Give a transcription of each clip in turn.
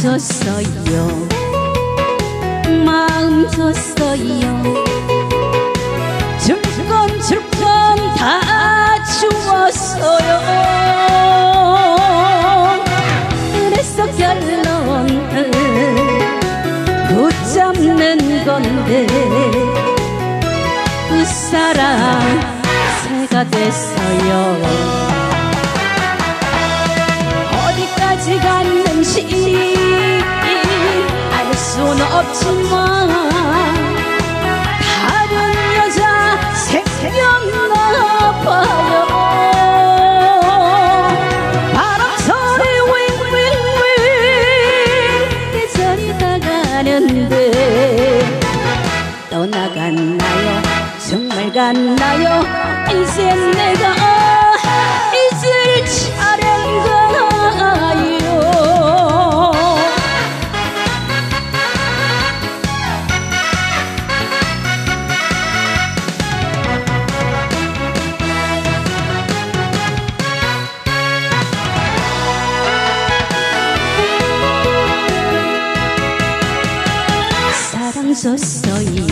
줬어요. 마음 줬어요. 줄건 줄건 다 주었어요. 그래서 결론은 붙잡는 건데 그 사랑 새가 됐어요 없지만 다른 여자 생겼나 봐요 바람 소리 윙윙윙 계절이 다가는데 떠나갔나요? 정말 갔나요? 이제 내가 줬어요.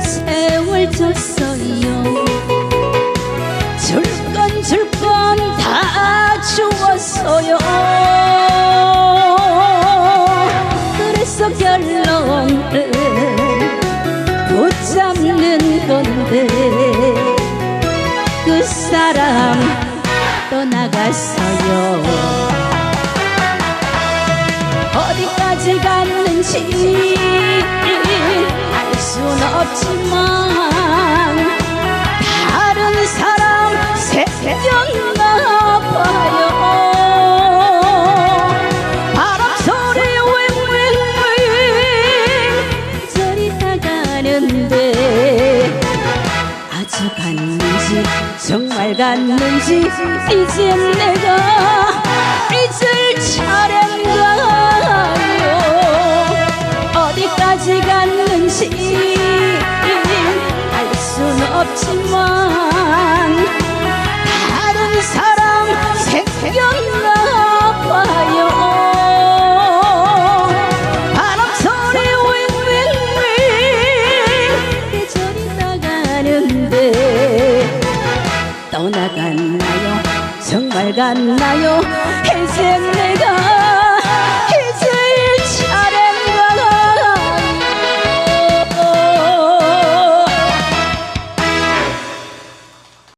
세월 줬어요. 줄 건 줄 건 다 주었어요. 그래서 결론은 붙잡는 건데 그 사람 떠나갔어요. 어디까지 갔는지 없지만 다른 사람 생겼나 봐요. 바람 소리 윙윙윙 저리 다가는데 아주 갔는지 정말 갔는지 이제 내가 잊을 차례 나갔나요? 정말 갔나요? 이제 내가